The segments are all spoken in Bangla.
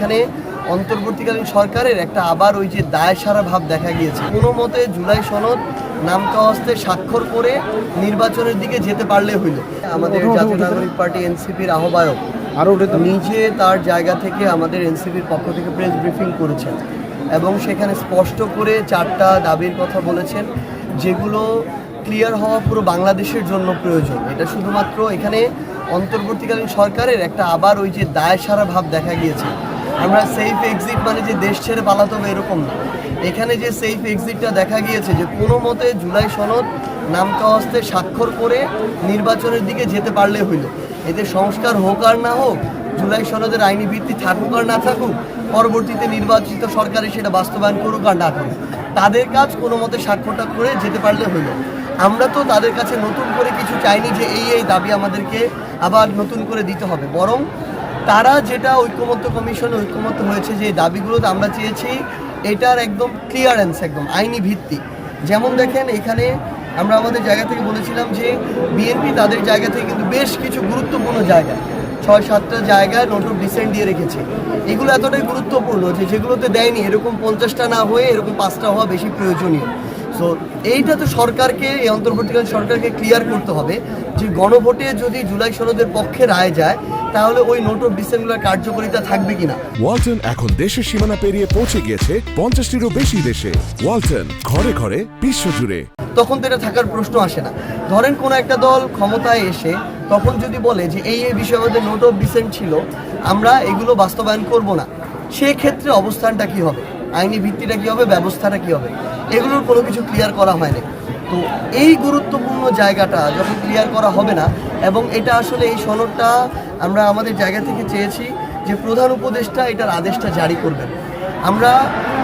এখানে অন্তর্বর্তীকালীন সরকারের একটা আবার ওই যে দায় সারা ভাব দেখা গিয়েছে। কোনো মতে জুলাই সনদ নামকা হস্তে স্বাক্ষর করে নির্বাচনের দিকে যেতে পারলে হইল। আমাদের জাতীয় নাগরিক পার্টি এনসিপির আহ্বায়ক আরও উঠে তো নিজে তার জায়গা থেকে আমাদের এনসিপির পক্ষ থেকে প্রেস ব্রিফিং করেছেন এবং সেখানে স্পষ্ট করে চারটা দাবির কথা বলেছেন যেগুলো ক্লিয়ার হওয়া পুরো বাংলাদেশের জন্য প্রয়োজন। এটা শুধুমাত্র এখানে অন্তর্বর্তীকালীন সরকারের একটা আবার ওই যে দায় সারা ভাব দেখা গিয়েছে। আমরা সেফ এক্সিট মানে যে দেশ ছেড়ে পালাতে হবে এরকম না। এখানে যে সেফ এক্সিটটা দেখা গিয়েছে যে কোনো মতে জুলাই সনদ নামকা হস্তে স্বাক্ষর করে নির্বাচনের দিকে যেতে পারলে হইল। এতে সংস্কার হোক আর না হোক, জুলাই সনদের আইনি ভিত্তি থাকুক আর না থাকুক, পরবর্তীতে নির্বাচিত সরকারে সেটা বাস্তবায়ন করুক আর না করুক। তাদের কাজ কোনো মতে স্বাক্ষরটা করে যেতে পারলে হইল। আমরা তো তাদের কাছে নতুন করে কিছু চাইনি যে এই এই দাবি আমাদেরকে আবার নতুন করে দিতে হবে। বরং তারা যেটা ঐক্যমত্য কমিশনে, ঐক্যমত্য হয়েছে যে দাবিগুলোতে আমরা চেয়েছি, এটার একদম ক্লিয়ারেন্স একদম আইনি ভিত্তি। যেমন দেখেন, এখানে আমরা আমাদের জায়গা থেকে বলেছিলাম যে বিএনপি তাদের জায়গা থেকে কিন্তু বেশ কিছু গুরুত্বপূর্ণ জায়গা, ছয়, সাতটা জায়গায় নোট অফ ডিসেন্ট দিয়ে রেখেছে। এগুলো এতটাই গুরুত্বপূর্ণ যে যেগুলোতে দেয়নি, এরকম পঞ্চাশটা না হয়ে এরকম পাঁচটা হওয়া বেশি প্রয়োজনীয়। সো এইটা তো সরকারকে, এই অন্তর্বর্তীকালীন সরকারকে ক্লিয়ার করতে হবে যে গণভোটে যদি জুলাই সনদের পক্ষে রায় যায় তাহলে ওই নোট অফ ডিসেন্টগুলোর কার্যকারিতা থাকবে কিনা? ওয়ালটন এখন দেশের সীমানা পেরিয়ে পৌঁছে গিয়েছে পঞ্চাশটিরও বেশি দেশে। ওয়ালটন ঘরে ঘরে বিশ্বজুড়ে। তখন তো এটা থাকার প্রশ্ন আসে না। ধরেন কোনো একটা দল ক্ষমতায় এসে তখন যদি বলে যে এই এই বিষয়ে আমাদের নোট অফ ডিসেন্ট ছিল আমরা এগুলো বাস্তবায়ন করব না সেক্ষেত্রে অবস্থানটা কি হবে? আইনি ভিত্তিটা কি হবে? ব্যবস্থাটা কি হবে? এগুলোর কোনো কিছু ক্লিয়ার করা হয়নি। তো এই গুরুত্বপূর্ণ জায়গাটা যখন ক্লিয়ার করা হবে না, এবং এটা আসলে এই সনদটা আমরা আমাদের জায়গা থেকে চেয়েছি যে প্রধান উপদেষ্টা এটার আদেশটা জারি করবেন। আমরা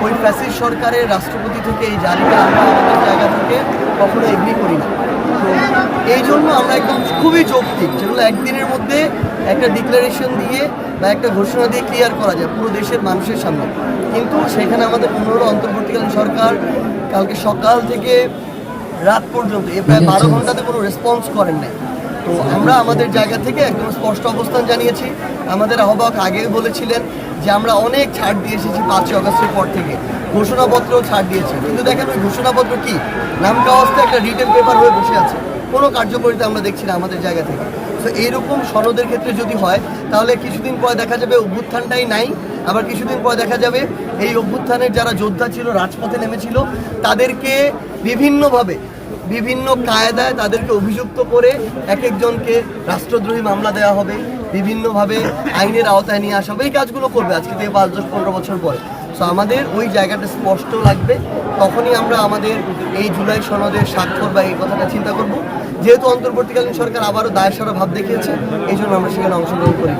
ওই ফ্যাসিস সরকারের রাষ্ট্রপতি থেকে এই জারিটা আমরা আমাদের জায়গা থেকে কখনো এগ্রি করি না। তো এই জন্য আমরা একদম খুবই যৌক্তিক যেগুলো একদিনের মধ্যে একটা ডিক্লারেশন দিয়ে বা একটা ঘোষণা দিয়ে ক্লিয়ার করা যায় পুরো দেশের মানুষের সামনে। কিন্তু সেখানে আমাদের পনেরো অন্তর্বর্তীকালীন সরকার কালকে সকাল থেকে রাত পর্যন্ত এ প্রায় বারো ঘন্টাতে কোনো রেসপন্স করেন নাই। তো আমরা আমাদের জায়গা থেকে একদম স্পষ্ট অবস্থান জানিয়েছি। আমাদের আহ্বায়ক আগেই বলেছিলেন যে আমরা অনেক ছাড় দিয়ে এসেছি পাঁচই অগস্টের পর থেকে। ঘোষণাপত্রও ছাড় দিয়েছে। কিন্তু দেখেন ওই ঘোষণাপত্র কী? নামটা অবস্থায় একটা রিটেল পেপার হয়ে বসে আছে। কোনো কার্যকরিতা আমরা দেখছি না আমাদের জায়গা থেকে। তো এইরকম সনদের ক্ষেত্রে যদি হয়, তাহলে কিছুদিন পরে দেখা যাবে অভ্যুত্থানটাই নাই। আবার কিছুদিন পরে দেখা যাবে এই অভ্যুত্থানের যারা যোদ্ধা ছিল, রাজপথে নেমেছিল, তাদেরকে বিভিন্নভাবে, বিভিন্ন কায়দায় তাদেরকে অভিযুক্ত করে এক একজনকে রাষ্ট্রদ্রোহী মামলা দেওয়া হবে, বিভিন্নভাবে আইনের আওতায় নিয়ে আসা হবে। এই কাজগুলো করবে আজকে থেকে পাঁচ দশ পনেরো বছর পরে। সো আমাদের ওই জায়গাটা স্পষ্ট লাগবে। তখনই আমরা আমাদের এই জুলাই সনদের স্বাক্ষর বা এই কথাটা চিন্তা করব। যেহেতু অন্তর্বর্তীকালীন সরকার আবারও দায়সারা ভাব দেখিয়েছে, এই জন্য আমরা সেখানে অংশগ্রহণ করি